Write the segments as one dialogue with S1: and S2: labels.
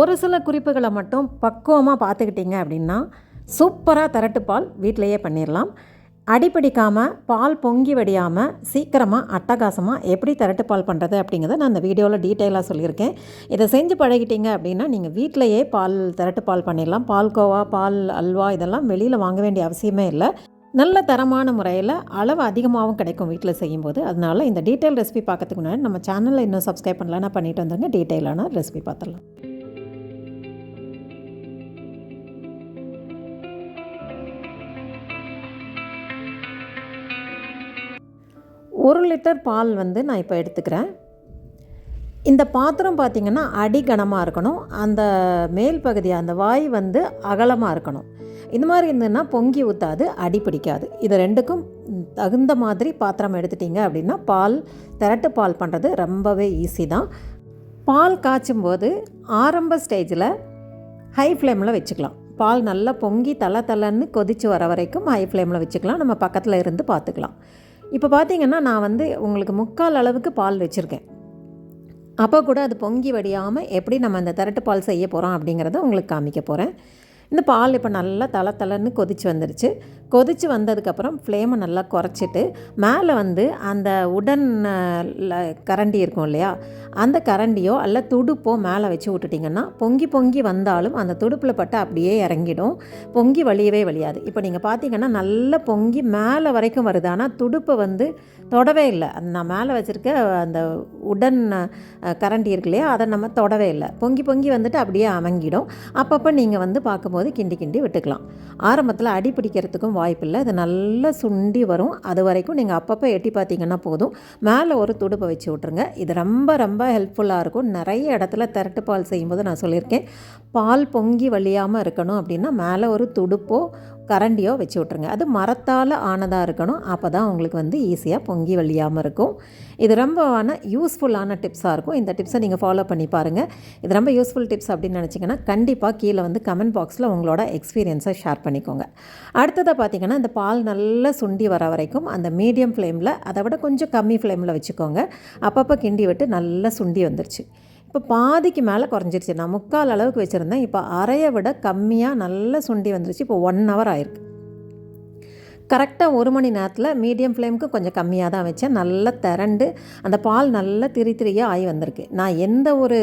S1: ஒரு சில குறிப்புகளை மட்டும் பக்குவமாக பார்த்துக்கிட்டிங்க அப்படின்னா சூப்பராக திரட்டு பால் வீட்டிலையே பண்ணிடலாம் அடிப்பிடிக்காமல் பால் பொங்கி வடியாமல் சீக்கிரமாக அட்டகாசமாக எப்படி திரட்டு பால் பண்ணுறது அப்படிங்கிறத நான் இந்த வீடியோவில் டீட்டெயிலாக சொல்லியிருக்கேன். இதை செஞ்சு பழகிட்டீங்க அப்படின்னா நீங்கள் வீட்டிலையே பால் திரட்டு பால் பண்ணிடலாம் பால்கோவா பால் அல்வா இதெல்லாம் வெளியில் வாங்க வேண்டிய அவசியமே இல்லை. நல்ல தரமான முறையில் அளவு அதிகமாகவும் கிடைக்கும் வீட்டில் செய்யும்போது. அதனால் இந்த டீட்டெயில் ரெசிபி பார்க்கறதுக்கு முன்னாடி நம்ம சேனலில் இன்னும் சப்ஸ்கிரைப் பண்ணலன்னா பண்ணிட்டு வந்துருங்க. டீட்டெயிலான ரெசிபி பார்த்துடலாம். ஒரு லிட்டர் பால் வந்து நான் இப்போ எடுத்துக்கிறேன். இந்த பாத்திரம் பார்த்திங்கன்னா அடிகனமாக இருக்கணும். அந்த மேல் பகுதி அந்த வாய் வந்து அகலமாக இருக்கணும். இந்த மாதிரி இருந்ததுன்னா பொங்கி ஊற்றாது அடி பிடிக்காது. இது ரெண்டுக்கும் தகுந்த மாதிரி பாத்திரம் எடுத்துட்டிங்க அப்படின்னா பால் திரட்டு பால் பண்ணுறது ரொம்பவே ஈஸி தான். பால் காய்ச்சும் போது ஆரம்ப ஸ்டேஜில் ஹை ஃப்ளேமில் வச்சுக்கலாம். பால் நல்லா பொங்கி தலை தலைன்னு கொதித்து வர வரைக்கும் ஹை ஃப்ளேமில் வச்சுக்கலாம். நம்ம பக்கத்தில் இருந்து பார்த்துக்கலாம். இப்போ பார்த்தீங்கன்னா நான் வந்து உங்களுக்கு முக்கால் அளவுக்கு பால் வச்சுருக்கேன். அப்போ கூட அது பொங்கி வடியாமல் எப்படி நம்ம அந்த திரட்டு பால் செய்ய போகிறோம் அப்படிங்கிறத உங்களுக்கு காமிக்க போகிறேன் இந்த பால் இப்போ நல்லா தலை தலைன்னு கொதிச்சு வந்துருச்சு. கொதித்து வந்ததுக்கப்புறம் ஃப்ளேமை நல்லா குறைச்சிட்டு மேலே வந்து அந்த உடன் கரண்டி இருக்கும் இல்லையா? அந்த கரண்டியோ அல்ல துடுப்போ மேலே வச்சு விட்டுட்டிங்கன்னா பொங்கி பொங்கி வந்தாலும் அந்த துடுப்பில் பட்டு அப்படியே இறங்கிடும். பொங்கி வழியவே வழியாது. இப்போ நீங்கள் பார்த்தீங்கன்னா நல்லா பொங்கி மேலே வரைக்கும் வருது. ஆனால் துடுப்பை வந்து தொடவே இல்லை. அந்த நான் மேலே வச்சுருக்க அந்த உடன் கரண்டி இருக்கு இல்லையா? அதை நம்ம தொடவே இல்லை. பொங்கி பொங்கி வந்துட்டு அப்படியே அமங்கிடும். அப்பப்போ நீங்கள் வந்து பார்க்கும்போது கிண்டி கிண்டி விட்டுக்கலாம். ஆரம்பத்தில் அடி பிடிக்கிறதுக்கும் வாய்ப்பில்லை. அது நல்லா சுண்டி வரும். அது வரைக்கும் நீங்கள் அப்பப்போ எட்டி பார்த்தீங்கன்னா போதும். மேலே ஒரு துடுப்பை வச்சு விட்ருங்க இது ரொம்ப ரொம்ப ஹெல்ப்ஃபுல்லாக இருக்கும். நிறைய இடத்துல திரட்டு பால் செய்யும்போது நான் சொல்லியிருக்கேன். பால் பொங்கி வழியாமல் இருக்கணும் அப்படின்னா மேலே ஒரு துடுப்போ கரண்டியோ வச்சு விட்ருங்க அது மரத்தால் ஆனதாக இருக்கணும். அப்போ தான் உங்களுக்கு வந்து ஈஸியாக பொங்கி வழியாமல் இருக்கும். இது ரொம்பவான யூஸ்ஃபுல்லான டிப்ஸாக இருக்கும். இந்த டிப்ஸை நீங்கள் ஃபாலோ பண்ணி பாருங்கள் இது ரொம்ப யூஸ்ஃபுல் டிப்ஸ் அப்படின்னு நினச்சிங்கன்னா கண்டிப்பாக கீழே வந்து கமெண்ட் பாக்ஸில் உங்களோட எக்ஸ்பீரியன்ஸை ஷேர் பண்ணிக்கோங்க. அடுத்ததாக பார்த்தீங்கன்னா இந்த பால் நல்லா சுண்டி வர வரைக்கும் அந்த மீடியம் ஃப்ளேமில் அதை விட கொஞ்சம் கம்மி ஃப்ளேமில் வச்சுக்கோங்க. அப்பப்போ கிண்டி விட்டு நல்லா சுண்டி வந்துருச்சு. இப்போ பாதிக்கு மேலே குறைஞ்சிருச்சு. நான் முக்கால் அளவுக்கு வச்சுருந்தேன். இப்போ அரையை விட கம்மியாக நல்லா சுண்டி வந்துருச்சு. இப்போ ஒன் ஹவர் ஆயிருக்கு. கரெக்டாக ஒரு மணி நேரத்தில் மீடியம் ஃப்ளேமுக்கு கொஞ்சம் கம்மியாக தான் வச்சேன். நல்லா திரண்டு அந்த பால் நல்லா திரி திரியாக ஆகி வந்திருக்கு. நான் எந்த ஒரு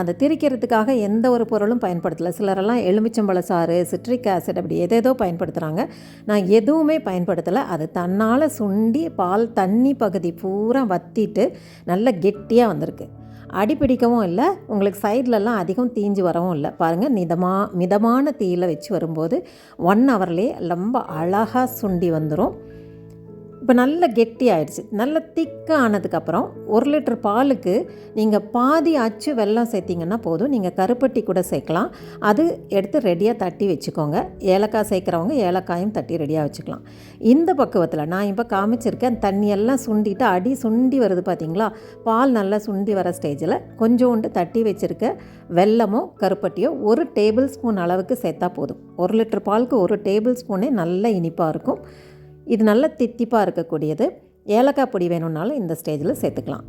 S1: அந்த திரிக்கிறதுக்காக எந்த ஒரு பொருளும் பயன்படுத்தலை. சிலரெல்லாம் எலுமிச்சம்பழ சாறு சிட்ரிக் ஆசிட் அப்படி எதேதோ பயன்படுத்துகிறாங்க நான் எதுவுமே பயன்படுத்தலை. அது தன்னால் சுண்டி பால் தண்ணி பகுதி பூரா வற்றிட்டு நல்லா கெட்டியாக வந்திருக்கு. அடிப்பிடிக்கவும் இல்லை உங்களுக்கு சைட்லலாம் அதிகம் தீஞ்சு வரவும் இல்லை. பாருங்கள் மிதமாக மிதமான தீயில் வச்சு வரும்போது ஒன் ஹவர்லேயே ரொம்ப அழகாக சுண்டி வந்துடும் இப்போ நல்ல கெட்டி ஆயிடுச்சு. நல்ல திக்காக ஆனதுக்கப்புறம் ஒரு லிட்டர் பாலுக்கு நீங்கள் பாதி அச்சு வெல்லம் சேர்த்திங்கன்னா போதும். நீங்கள் கருப்பட்டி கூட சேர்க்கலாம். அது எடுத்து ரெடியாக தட்டி வச்சுக்கோங்க. ஏலக்காய் சேர்க்குறவங்க ஏலக்காயும் தட்டி ரெடியாக வச்சுக்கலாம். இந்த பக்குவத்தில் நான் இப்போ காமிச்சிருக்கேன். தண்ணியெல்லாம் சுண்டிட்டு அடி சுண்டி வருது பார்த்தீங்களா பால் நல்லா சுண்டி வர ஸ்டேஜில் கொஞ்சோண்டு தட்டி வச்சுருக்க வெல்லமோ கருப்பட்டியோ ஒரு டேபிள் ஸ்பூன் அளவுக்கு சேர்த்தா போதும். ஒரு லிட்டர் பாலுக்கு ஒரு டேபிள் ஸ்பூனே நல்ல இனிப்பாக இருக்கும். இது நல்ல தித்திப்பாக இருக்கக்கூடியது. ஏலக்காய் பொடி வேணும்னாலும் இந்த ஸ்டேஜில் சேர்த்துக்கலாம்.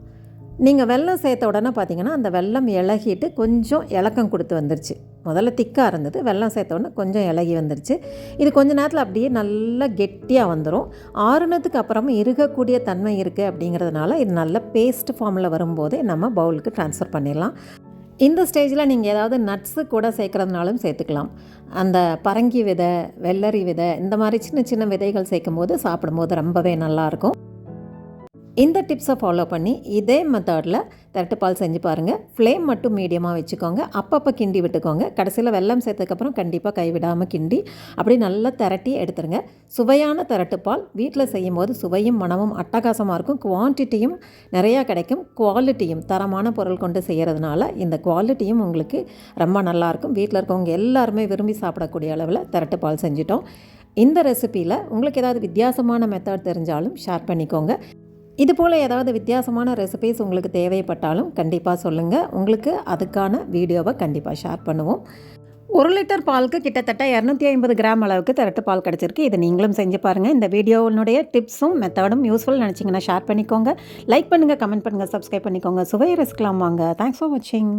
S1: நீங்கள் வெல்லம் சேர்த்த உடனே பார்த்தீங்கன்னா அந்த வெல்லம் இலகிட்டு கொஞ்சம் இலக்கம் கொடுத்து வந்துருச்சு. முதல்ல திக்காக இருந்தது வெல்லம் சேர்த்த உடனே கொஞ்சம் இலகி வந்துருச்சு. இது கொஞ்ச நேரத்தில் அப்படியே நல்லா கெட்டியாக வந்துடும் ஆறுனதுக்கு அப்புறமா இருக்கக்கூடிய தன்மை இருக்குது அப்படிங்கிறதுனால இது நல்ல பேஸ்ட் ஃபார்மில் வரும்போதே நம்ம பவுலுக்கு ட்ரான்ஸ்ஃபர் பண்ணிடலாம். இந்த ஸ்டேஜில் நீங்கள் ஏதாவது நட்ஸு கூட சேர்க்குறதுனாலும் சேர்த்துக்கலாம். அந்த பரங்கி விதை வெள்ளரி விதை இந்த மாதிரி சின்ன சின்ன விதைகள் சேர்க்கும் போது சாப்பிடும்போது ரொம்பவே நல்லாயிருக்கும் இந்த டிப்ஸை ஃபாலோ பண்ணி இதே மெத்தடில் திரட்டுப்பால் செஞ்சு பாருங்கள் ஃப்ளேம் மட்டும் மீடியமாக வச்சுக்கோங்க. அப்பப்போ கிண்டி விட்டுக்கோங்க. கடைசியில் வெள்ளம் சேர்த்ததுக்கப்புறம் கண்டிப்பாக கைவிடாமல் கிண்டி அப்படி நல்லா திரட்டி எடுத்துருங்க. சுவையான திரட்டுப்பால் வீட்டில் செய்யும் போது சுவையும் மனமும் அட்டகாசமாக இருக்கும். குவான்டிட்டியும் நிறையா கிடைக்கும். குவாலிட்டியும் தரமான பொருள் கொண்டு செய்கிறதுனால இந்த குவாலிட்டியும் உங்களுக்கு ரொம்ப நல்லாயிருக்கும் வீட்டில் இருக்கவங்க எல்லாருமே விரும்பி சாப்பிடக்கூடிய அளவில் திரட்டுப்பால் செஞ்சிட்டோம். இந்த ரெசிப்பியில் உங்களுக்கு ஏதாவது வித்தியாசமான மெத்தட் தெரிஞ்சாலும் ஷேர் பண்ணிக்கோங்க. இது போல் ஏதாவது வித்தியாசமான ரெசிபிஸ் உங்களுக்கு தேவைப்பட்டாலும் கண்டிப்பாக சொல்லுங்கள் உங்களுக்கு அதுக்கான வீடியோவை கண்டிப்பாக ஷேர் பண்ணுவோம். ஒரு லிட்டர் பாலுக்கு கிட்டத்தட்ட இரநூத்தி ஐம்பது கிராம் அளவுக்கு திரட்டு பால் கிடச்சிருக்கு. இதை நீங்களும் செஞ்சு பாருங்கள் இந்த வீடியோனுடைய டிப்ஸும் மெத்தடும் யூஸ்ஃபுல் நினச்சிங்கன்னா ஷேர் பண்ணிக்கோங்க. லைக் பண்ணுங்கள் கமெண்ட் பண்ணுங்கள் சப்ஸ்கிரைப் பண்ணிக்கோங்க. சுவை ரசிக்கலாம் வாங்க. தேங்க்ஸ் ஃபார் வாட்சிங்